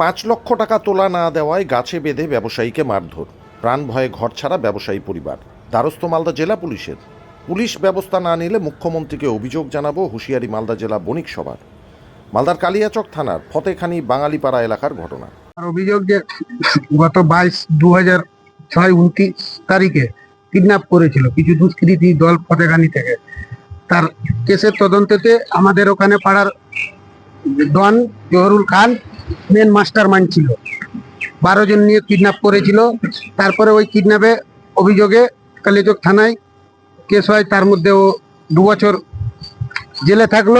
পাঁচ লক্ষ টাকা তোলা না দেওয়ায় গাছে বেঁধে ব্যবসায়ীকে মারধর। প্রাণ ভয়ে ঘর ছাড়া ব্যবসায়ী পরিবার। দ্বারস্থ মালদা জেলা পুলিশের। পুলিশ ব্যবস্থা না নিলে মুখ্যমন্ত্রীকে অভিযোগ জানাব হুঁশিয়ারি মালদা জেলা বণিক সভার। মালদার কালিয়াচক থানার ফতেখানি বাঙালিপাড়া এলাকার ঘটনা। অভিযোগ যে গত বাইশ দু হাজার ছয় উনত্রিশ তারিখে কিডন্যাপ করেছিল কিছু দুষ্কৃতী দল ফতেখানি থেকে। তার কেসের তদন্তেতে আমাদের ওখানে পাড়ার don Jahurul Khan main mastermind ছিল। বারো জন নিয়ে কিডন্যাপ করেছিল। তারপরে ওই কিডন্যাপে অভিযোগে কালিচক থানায় কেস হয়। তার মধ্যে ও দু বছর জেলে থাকল।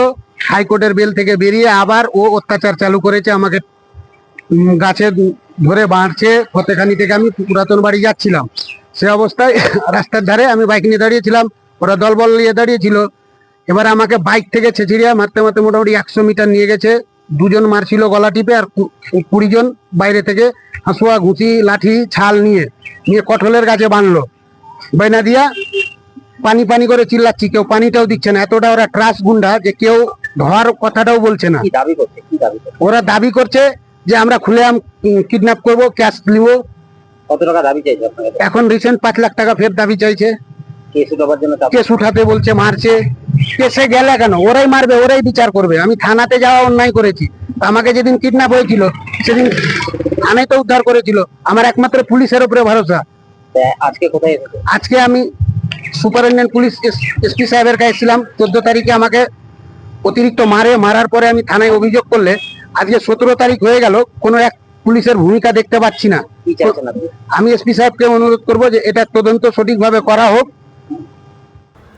হাইকোর্টের বেল থেকে বেরিয়ে আবার ও অত্যাচার চালু করেছে। আমাকে গাছে ধরে বাঁধছে। ফতেখানি থেকে আমি পুরাতন বাড়ি যাচ্ছিলাম। সে অবস্থায় রাস্তার ধারে আমি বাইক নিয়ে দাঁড়িয়েছিলাম। ওরা দলবল নিয়ে দাঁড়িয়েছিল। এবার আমাকে বাইক থেকে ছেঁচিড়িয়া মারতে মারতে মোটামুটি একশো মিটার নিয়ে গেছে। দুজন মারছিল গলা টিপে আর কুড়ি জন বাইরে থেকে হাঁসুয়া ঘুষি লাঠি ছাল নিয়ে নিয়ে কঠলের গাছে বাঁধলো। বাইনা দিয়া পানি পানি করে চিল্লাচ্ছি কেউ পানিটাও দিচ্ছে না। এতটা ওরা ট্রাস গুন্ডা যে কেউ ধোয়ার কথাটাও বলছে না। ওরা দাবি করছে যে আমরা খুলে আম কিডন্যাপ করব ক্যাশ নিব। কত টাকা দাবি চাইছে এখন রিসেন্ট পাঁচ লাখ টাকা ফের দাবি চাইছে। কেস উঠাতে বলছে মারছে। কেসে গেলে কেন? ওরাই মারবে ওরাই বিচার করবে। আমি থানাতে যাওয়া অন্যায় করেছি। আমাকে যেদিন কিডন্যাপ হয়েছিল সেদিন থানায় তো উদ্ধার করেছিল। আমার একমাত্র পুলিশের উপরে ভরসা। আজকে কোথায় আজকে আমি সুপারিনটেন্ডেন্ট পুলিশ এসপি সাহেবের কাছে ছিলাম চোদ্দ তারিখে আমাকে অতিরিক্ত মারে। মারার পরে আমি থানায় অভিযোগ করলে আজকে সতেরো তারিখ হয়ে গেল কোনো এক পুলিশের ভূমিকা দেখতে পাচ্ছি না। আমি এসপি সাহেবকে অনুরোধ করব যে এটা তদন্ত সঠিকভাবে করা হোক।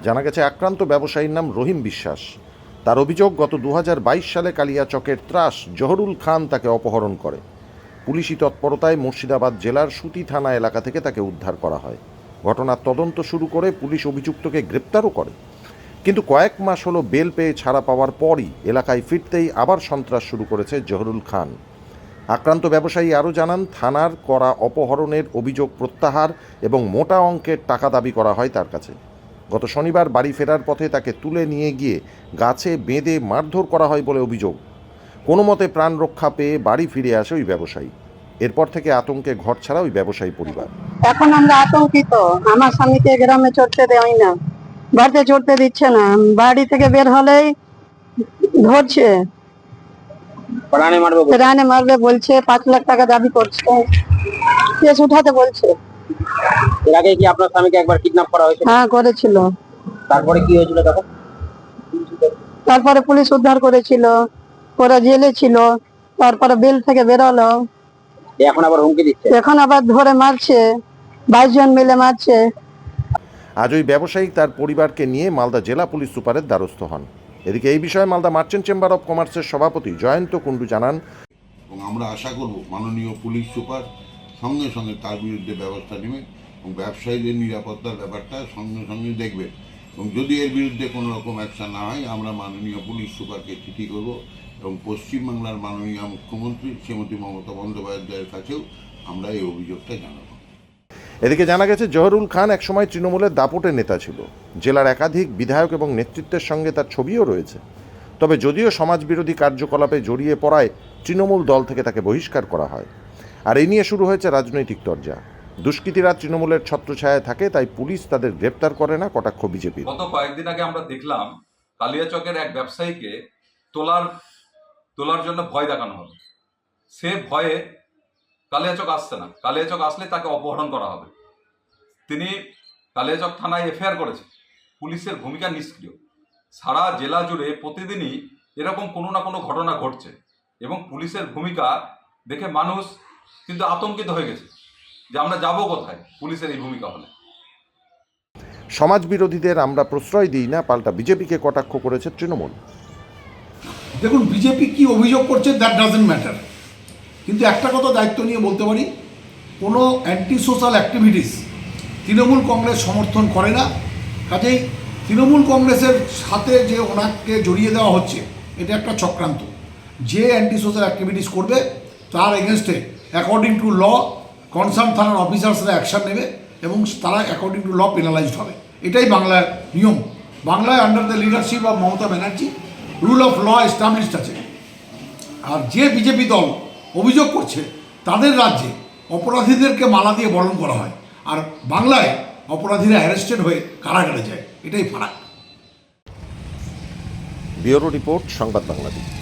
জানা গেছে, আক্রান্ত ব্যবসায়ীর নাম রহিম বিশ্বাস। তার অভিযোগ, গত দু হাজার বাইশ সালে কালিয়াচকের ত্রাস জহরুল খান তাকে অপহরণ করে। পুলিশি তৎপরতায় মুর্শিদাবাদ জেলার সুতি থানা এলাকা থেকে তাকে উদ্ধার করা হয়। ঘটনার তদন্ত শুরু করে পুলিশ অভিযুক্তকে গ্রেপ্তারও করে। কিন্তু কয়েক মাস হলো বেল পেয়ে ছাড়া পাওয়ার পরই এলাকায় ফিরতেই আবার সন্ত্রাস শুরু করেছে জহরুল খান। আক্রান্ত ব্যবসায়ী আরও জানান, থানার করা অপহরণের অভিযোগ প্রত্যাহার এবং মোটা অঙ্কের টাকা দাবি করা হয় তার কাছে। গত শনিবার বাড়ি ফেরার পথে তাকে তুলে নিয়ে গিয়ে গাছে বেঁধে মারধর করা হয় বলে অভিযোগ। কোনো মতে প্রাণ রক্ষা পেয়ে বাড়ি ফিরে আসে ওই ব্যবসায়ী। এরপর থেকে আতঙ্কে ঘর ছাড়া ওই ব্যবসায়ী পরিবার। এখন আমরা আতঙ্কিত। আমার স্বামীকে গ্রামে চড়তে দেয় না। বাড়িতে চড়তে দিচ্ছে না। বাড়ি থেকে বের হলেই ধরছে। প্রাণে মারবে রানে মারবে বলছে পাঁচ লাখ টাকা দাবি করছে। কেস উঠাতে বলছে। এর আগে কি আপনার স্বামীকে একবার কিডন্যাপ করা হয়েছে হ্যাঁ করেছিল। তারপরে কি হয়েছিল তখন? তারপরে পুলিশ উদ্ধার করেছিল ওরা জেলে ছিল তারপরে বেল থেকে বেরোলো। এখন আবার হুমকি দিচ্ছে? এখন আবার ধরে মারছে বাইশ জন মিলে মারছে। আজ ওই ব্যবসায়ী তার পরিবারকে নিয়ে মালদা জেলা পুলিশ সুপারের দ্বারস্থ হন। এদিকে এই বিষয়ে মালদা মার্চেন্ট চেম্বার অব কমার্সের সভাপতি জয়ন্ত কুণ্ডু জানান এবং আমরা আশা করব মাননীয় পুলিশ সুপার সঙ্গে সঙ্গে তার বিরুদ্ধে ব্যবস্থা নেবে। এবং ব্যবসায়ীদের নিরাপত্তার ব্যাপারটা সঙ্গে সঙ্গে দেখবে। এবং যদি এর বিরুদ্ধে কোনো রকম অ্যাকশন না হয়, আমরা মাননীয় পুলিশ সুপারকে চিঠি করব এবং পশ্চিমবাংলার মাননীয় মুখ্যমন্ত্রী শ্রীমতী মমতা বন্দ্যোপাধ্যায়ের কাছেও আমরা এই অভিযোগটা জানাব। এদিকে জানা গেছে, জহরুল খান একসময় তৃণমূলের দাপটের নেতা ছিল। জেলার একাধিক বিধায়ক এবং নেতৃত্বের সঙ্গে তার ছবিও রয়েছে। তবে যদিও সমাজবিরোধী কার্যকলাপে জড়িয়ে পড়ায় তৃণমূল দল থেকে তাকে বহিষ্কার করা হয়। আর এই নিয়ে শুরু হয়েছে রাজনৈতিক তরজা। দুষ্কৃতীরা তৃণমূলের ছত্রছায়ায় থাকে, তাই পুলিশ তাদের গ্রেপ্তার করে না কটাক্ষ বিজেপি গত কয়েকদিন আগে আমরা দেখলাম কালিয়াচকের এক ব্যবসায়ীকে তোলার তোলার জন্য ভয় দেখানো হলো। সে ভয়ে কালিয়াচক আসছে না। কালিয়াচক আসলে তাকে অপহরণ করা হবে। তিনি কালিয়াচক থানায় এফআইআর করেছে। পুলিশের ভূমিকা নিষ্ক্রিয়। সারা জেলা জুড়ে প্রতিদিনই এরকম কোনো না কোনো ঘটনা ঘটছে এবং পুলিশের ভূমিকা দেখে মানুষ কিন্তু আতঙ্কিত হয়ে গেছে। যে আমরা যাব কোথায়? পুলিশের এই ভূমিকা হলে। সমাজ বিরোধীদের আমরা প্রশ্রয় দিই না পাল্টা বিজেপিকে কটাক্ষ করেছে তৃণমূল। দেখুন বিজেপি কি অভিযোগ করছে দ্যাট ডাজেন্ট ম্যাটার কিন্তু একটা কথা দায়িত্ব নিয়ে বলতে পারি কোনো anti social activities Trinamool Congress সমর্থন করে না। কাজেই তৃণমূল কংগ্রেসের সাথে যে ওনাকে জড়িয়ে দেওয়া হচ্ছে এটা একটা চক্রান্ত। যে অ্যান্টি সোশ্যাল অ্যাক্টিভিটিস করবে তার এগেনস্টে অ্যাকর্ডিং টু ল কনসার্ন থানার অফিসার্সরা অ্যাকশন নেবে এবং তারা অ্যাকর্ডিং টু ল পেনালাইজড হবে। এটাই বাংলার নিয়ম। বাংলায় under the leadership of Mamata Banerjee rule of law established আছে। আর যে বিজেপি দল অভিযোগ করছে, তাদের রাজ্যে অপরাধীদেরকে মালা দিয়ে বরণ করা হয়। আর বাংলায় অপরাধীরা অ্যারেস্টেড হয়ে কারাগারে যায়। এটাই ফারাক। ব্যুরো রিপোর্ট, সংবাদ বাংলাদেশ।